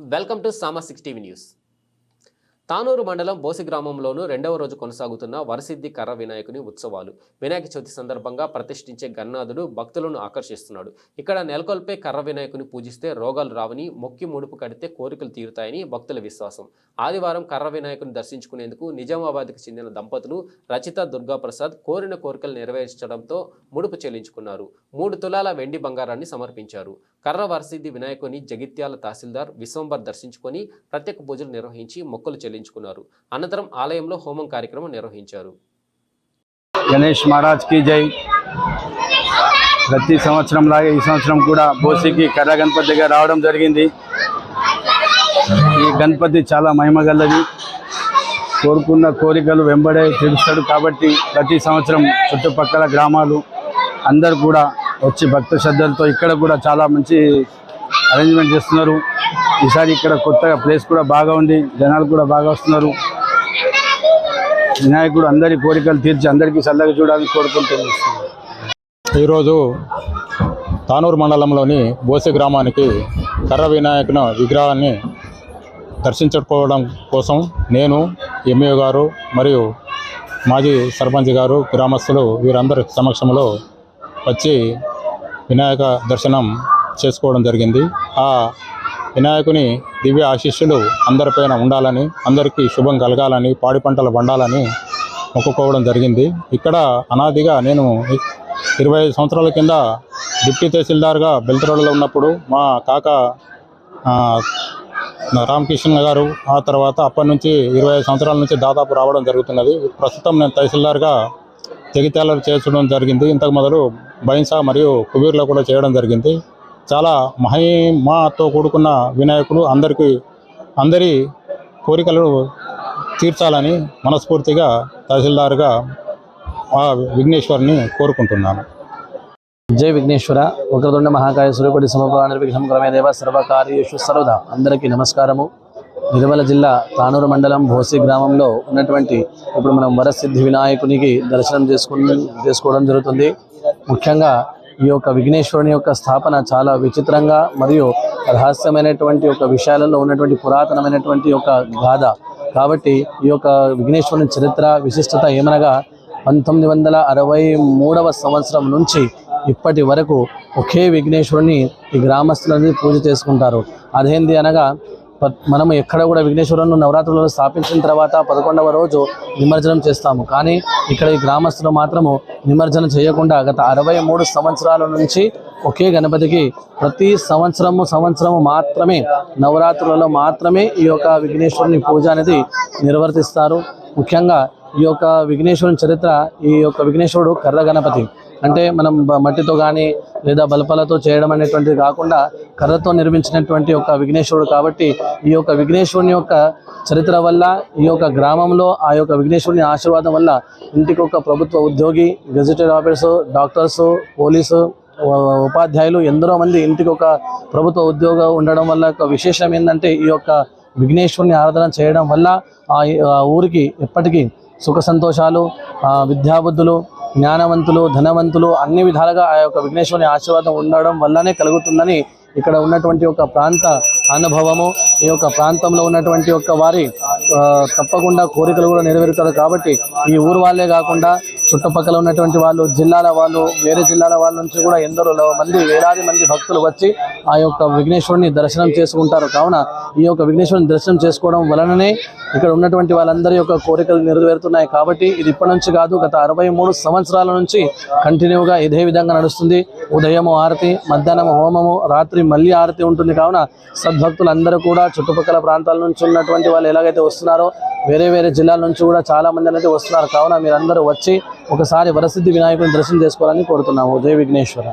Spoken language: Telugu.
Welcome to Sama 60 News. Tanur మండలం బోసి గ్రామంలోనూ రెండవ రోజు కొనసాగుతున్న వరసిద్ధి కర్ర వినాయకుని ఉత్సవాలు. వినాయక చవితి సందర్భంగా ప్రతిష్ఠించే గన్నాథుడు భక్తులను ఆకర్షిస్తున్నాడు. ఇక్కడ నెలకొల్పే కర్ర వినాయకుని పూజిస్తే రోగాలు రావని మొక్కి ముడుపు కడితే కోరికలు తీరుతాయని భక్తుల విశ్వాసం. ఆదివారం కర్ర వినాయకుని దర్శించుకునేందుకు నిజామాబాద్కు చెందిన దంపతులు రచిత దుర్గాప్రసాద్ కోరిన కోరికలు నెరవేర్చడంతో ముడుపు చెల్లించుకున్నారు. మూడు తులాల వెండి బంగారాన్ని సమర్పించారు. కర్ర వరసిద్ధి వినాయకుని జగిత్యాల తహసీల్దార్ విశ్వంబర్ దర్శించుకొని ప్రత్యేక పూజలు నిర్వహించి మొక్కలు చెల్లించారు. చెల్లించుకున్నారు అనంతరం ఆలయంలో హోమం కార్యక్రమం నిర్వహించారు. గణేష్ మహారాజ్కి జై. ప్రతి సంవత్సరం లాగే ఈ సంవత్సరం కూడా బోసికి కర్ర గణపతి దగ్గర రావడం జరిగింది. ఈ గణపతి చాలా మహిమగల్లది కోరుకున్న కోరికలు వెంబడే తీరుస్తాడు కాబట్టి ప్రతి సంవత్సరం చుట్టుపక్కల గ్రామాలు అందరు కూడా వచ్చి భక్త శ్రద్ధలతో ఇక్కడ కూడా చాలా మంచి అరేంజ్మెంట్ చేస్తున్నారు. ఈసారి ఇక్కడ కొత్తగా ప్లేస్ కూడా బాగా ఉంది. జనాలు కూడా బాగా వస్తున్నారు. వినాయకుడు అందరి కోరికలు తీర్చి అందరికీ చల్లగా చూడాలని కోరుకుంటుంది ఈరోజు తానూరు మండలంలోని బోసే గ్రామానికి కర్ర వినాయకుని విగ్రహాన్ని దర్శించుకోవడం కోసం నేను ఎంఏ గారు మరియు మాజీ సర్పంచ్ గారు గ్రామస్తులు వీరందరి సమక్షంలో వచ్చి వినాయక దర్శనం చేసుకోవడం జరిగింది. ఆ వినాయకుని దివ్య ఆశీస్సులు అందరిపైన ఉండాలని అందరికీ శుభం కలగాలని పాడి పంటలు పండాలని మొక్కుకోవడం జరిగింది. ఇక్కడ అనాదిగా నేను ఇరవై ఐదు సంవత్సరాల కింద డిప్టీ తహసీల్దార్గా బెల్తరోడ్లో ఉన్నప్పుడు మా కాక రామకృష్ణ గారు ఆ తర్వాత అప్పటి నుంచి ఇరవై ఐదు సంవత్సరాల నుంచి దాదాపు రావడం జరుగుతున్నది. ప్రస్తుతం నేను తహసీల్దార్గా జగిత్యాలలో చేర్చడం జరిగింది. ఇంతకు మొదలు బైన్సా మరియు కుబీర్లో కూడా చేయడం జరిగింది. చాలా మహిమతో కూడుకున్న వినాయకుడు అందరికీ అందరి కోరికలను తీర్చాలని మనస్ఫూర్తిగా తహసీల్దార్గా ఆ విఘ్నేశ్వరిని కోరుకుంటున్నాను. జై విఘ్నేశ్వర. వక్రతుండ మహాకాయ సూర్యకోటి సమప్రాణ విఘ్నం క్రమే దేవ సర్వకార్యేషు సర్వదా. అందరికీ నమస్కారము. నిర్మల జిల్లా తానూరు మండలం భోసి గ్రామంలో ఉన్నటువంటి ఇప్పుడు మనం వరసిద్ధి వినాయకునికి దర్శనం చేసుకుని చేసుకోవడం జరుగుతుంది. ముఖ్యంగా ఈ యొక్క విఘ్నేశ్వరుని యొక్క స్థాపన చాలా విచిత్రంగా మరియు రహస్యమైనటువంటి ఒక విషయాలలో ఉన్నటువంటి పురాతనమైనటువంటి ఒక గాథ. కాబట్టి ఈ యొక్క విఘ్నేశ్వరుని చరిత్ర విశిష్టత ఏమనగా పంతొమ్మిది వందల అరవై మూడవ సంవత్సరం నుంచి ఇప్పటి వరకు ఒకే విఘ్నేశ్వరుని ఈ గ్రామస్తులని పూజ చేసుకుంటారు. అదేంది అనగా ప- మనము ఎక్కడ కూడా విఘ్నేశ్వరులను నవరాత్రులను స్థాపించిన తర్వాత పదకొండవ రోజు నిమజ్జనం చేస్తాము. కానీ ఇక్కడ ఈ గ్రామస్తులు మాత్రము నిమజ్జనం చేయకుండా గత అరవై మూడు సంవత్సరాల నుంచి ఒకే గణపతికి ప్రతి సంవత్సరము సంవత్సరము మాత్రమే నవరాత్రులలో మాత్రమే ఈ యొక్క విఘ్నేశ్వరుని పూజ అనేది నిర్వర్తిస్తారు. ముఖ్యంగా ఈ యొక్క విఘ్నేశ్వరుని చరిత్ర ఈ యొక్క విఘ్నేశ్వరుడు కర్ర గణపతి. అంటే మనం మట్టితో కానీ లేదా బలపాలతో చేయడం అనేటువంటిది కాకుండా కర్రతో నిర్మించినటువంటి ఒక విఘ్నేశ్వరుడు కాబట్టి ఈ యొక్క విఘ్నేశ్వరుని యొక్క చరిత్ర వల్ల ఈ యొక్క గ్రామంలో ఆ యొక్క విఘ్నేశ్వరుని ఆశీర్వాదం వల్ల ఇంటికి ఒక ప్రభుత్వ ఉద్యోగి గెజిటెడ్ ఆఫీసర్ డాక్టర్స్ పోలీసు ఉపాధ్యాయులు ఎందరో మంది ఇంటికి ఒక ప్రభుత్వ ఉద్యోగం ఉండడం వల్ల ఒక విశేషం ఏంటంటే ఈ యొక్క విఘ్నేశ్వరుని ఆరాధన చేయడం వల్ల ఆ ఊరికి ఎప్పటికీ సుఖ సంతోషాలు విద్యాబుద్ధులు జ్ఞానవంతులు ధనవంతులు అన్ని విధాలుగా ఆ యొక్క విఘ్నేశ్వరుని ఆశీర్వాదం ఉండడం వల్లనే కలుగుతుందని ఇక్కడ ఉన్నటువంటి ఒక ప్రాంత అనుభవము. ఈ యొక్క ప్రాంతంలో ఉన్నటువంటి ఒక వారి తప్పకుండా కోరికలు కూడా నెరవేరుతారు. కాబట్టి ఈ ఊరు వాళ్ళే కాకుండా చుట్టుపక్కల ఉన్నటువంటి వాళ్ళు జిల్లాల వాళ్ళు వేరే జిల్లాల వాళ్ళ నుంచి కూడా ఎందరో మంది వేలాది మంది భక్తులు వచ్చి ఆ యొక్క విఘ్నేశ్వరుని దర్శనం చేసుకుంటారు. కావున ఈ యొక్క విఘ్నేశ్వరుని దర్శనం చేసుకోవడం వలననే ఇక్కడ ఉన్నటువంటి వాళ్ళందరి యొక్క కోరికలు నెరవేరుతున్నాయి. కాబట్టి ఇది ఇప్పటి నుంచి కాదు గత అరవై మూడు సంవత్సరాల నుంచి కంటిన్యూగా ఇదే విధంగా నడుస్తుంది. ఉదయము ఆరతి మధ్యాహ్నం హోమము రాత్రి మళ్ళీ ఆరతి ఉంటుంది. కావున సద్భక్తులందరూ కూడా చుట్టుపక్కల ప్రాంతాల నుంచి ఉన్నటువంటి వాళ్ళు ఎలాగైతే వస్తున్నారో వేరే వేరే జిల్లాల నుంచి కూడా చాలా మంది అనేది వస్తున్నారు. కావున మీరందరూ వచ్చి ఒకసారి వరసిద్ధి వినాయకుని దర్శనం చేసుకోవాలని కోరుతున్నాము. జయ విఘ్నేశ్వర.